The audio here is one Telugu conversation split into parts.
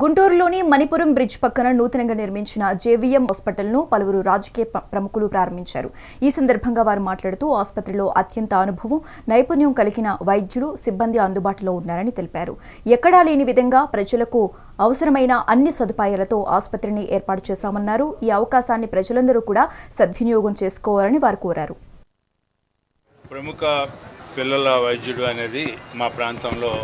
గుంటూరులోని మణిపురం బ్రిడ్జ్ పక్కన నూతనంగా నిర్మించిన జేవీఎం హాస్పిటల్ను పలువురు రాజకీయ ప్రముఖులు ప్రారంభించారు. ఈ సందర్భంగా వారు మాట్లాడుతూ ఆసుపత్రిలో అత్యంత అనుభవం నైపుణ్యం కలిగిన వైద్యులు సిబ్బంది అందుబాటులో ఉన్నారని తెలిపారు. ఎక్కడా లేని విధంగా ప్రజలకు అవసరమైన అన్ని సదుపాయాలతో ఆసుపత్రిని ఏర్పాటు చేశామన్నారు. ఈ అవకాశాన్ని ప్రజలందరూ కూడా సద్వినియోగం చేసుకోవాలని వారు కోరారు. ప్రముఖ పిల్లల వైద్యుడు అనేది మా ప్రాంతంలో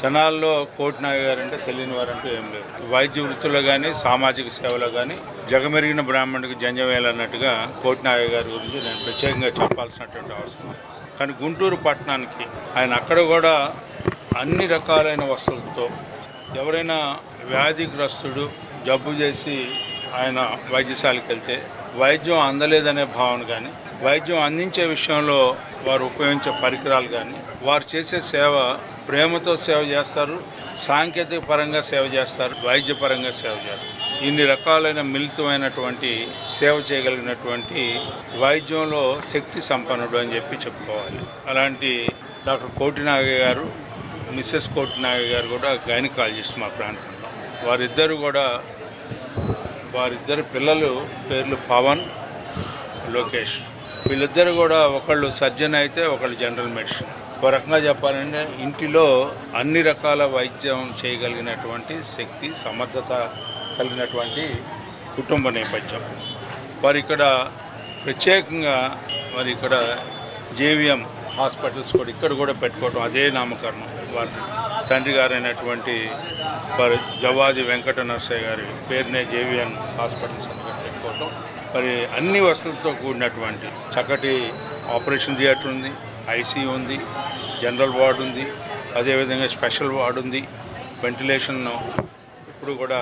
జనాల్లో కోటినాగ గారు అంటే తెలియని వారంటూ ఏం లేదు. వైద్య వృత్తిలో కానీ సామాజిక సేవలో కానీ జగమెరిగిన బ్రాహ్మణుడికి జంజమేలు అన్నట్టుగా కోటినాగ గారి గురించి నేను ప్రత్యేకంగా చెప్పాల్సినటువంటి అవసరం కానీ గుంటూరు పట్టణానికి ఆయన అక్కడ కూడా అన్ని రకాలైన వసతులతో ఎవరైనా వ్యాధిగ్రస్తుడు జబ్బు చేసి ఆయన వైద్యశాలకు వెళ్తే వైద్యం అందలేదనే భావన కానీ వైద్యం అందించే విషయంలో వారు ఉపయోగించే పరికరాలు కానీ వారు చేసే సేవ ప్రేమతో సేవ చేస్తారు సాంకేతిక పరంగా సేవ చేస్తారు వైద్యపరంగా సేవ చేస్తారు. ఇన్ని రకాలైన మిళితమైనటువంటి సేవ చేయగలిగినటువంటి వైద్యంలో శక్తి సంపన్నుడు అని చెప్పి చెప్పుకోవాలి. అలాంటి డాక్టర్ కోటినాగ గారు మిస్సెస్ కోటినాగ గారు కూడా గైనకాలజిస్ట్ మా ప్రాంతంలో. వారిద్దరు కూడా వారిద్దరు పిల్లలు పేర్లు పవన్ లోకేష్. వీళ్ళిద్దరు కూడా ఒకళ్ళు సర్జన్ అయితే ఒకళ్ళు జనరల్ మెడిసిన్. ఒక రకంగా చెప్పాలంటే ఇంటిలో అన్ని రకాల వైద్యం చేయగలిగినటువంటి శక్తి సమర్థత కలిగినటువంటి కుటుంబ నేపథ్యం. వారు ఇక్కడ ప్రత్యేకంగా మరి ఇక్కడ జేవిఎం హాస్పిటల్స్ కూడా ఇక్కడ కూడా పెట్టుకోవడం అదే నామకరణం. తండ్రి గారైనటువంటి వారి జవాది వెంకట నరసయ్య గారి పేరునే జేవిఎన్ హాస్పిటల్స్ అని పెట్టుకోవటం మరి అన్ని వసతులతో కూడినటువంటి చక్కటి ఆపరేషన్ థియేటర్ ఉంది ఐసీయూ ఉంది జనరల్ వార్డు ఉంది అదేవిధంగా స్పెషల్ వార్డు ఉంది వెంటిలేషన్ ఇప్పుడు కూడా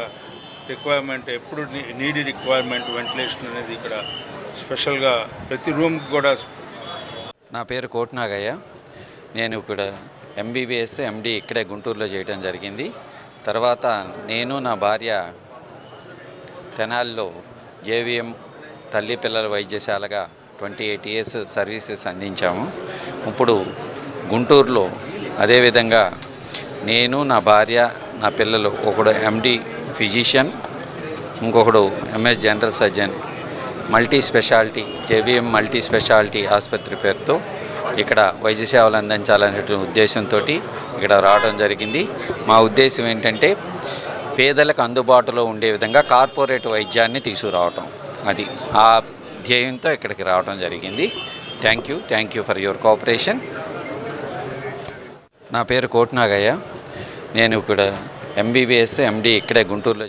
రిక్వైర్మెంట్ ఎప్పుడు నీడి రిక్వైర్మెంట్ వెంటిలేషన్ అనేది ఇక్కడ స్పెషల్గా ప్రతి రూమ్కి కూడా నా పేరు కోట్నాగయ్య. నేను ఇక్కడ ఎంబీబీఎస్ ఎండి ఇక్కడే గుంటూరులో చేయడం జరిగింది. తర్వాత నేను నా భార్య తెనాలిలో జేవిఎం తల్లి పిల్లల వైద్యశాలగా ట్వంటీ ఎయిట్ ఇయర్స్ సర్వీసెస్ అందించాము. ఇప్పుడు గుంటూరులో అదేవిధంగా నేను నా భార్య నా పిల్లలు ఒకడు ఎండి ఫిజిషియన్ ఇంకొకడు MS general surgeon multi speciality JBM multi speciality ఆసుపత్రి పేరుతో ఇక్కడ వైద్య సేవలు అందించాలనేటువంటి ఉద్దేశంతో ఇక్కడ రావడం జరిగింది. మా ఉద్దేశం ఏంటంటే పేదలకు అందుబాటులో ఉండే విధంగా కార్పొరేట్ వైద్యాన్ని తీసుకురావటం. అది ఆ ధ్యేయంతో ఇక్కడికి రావడం జరిగింది. Thank you thank you for your cooperation నా పేరు కోట్నాగయ్య. నేను ఇక్కడ ఎంబీబీఎస్ ఎండి ఇక్కడే గుంటూరులో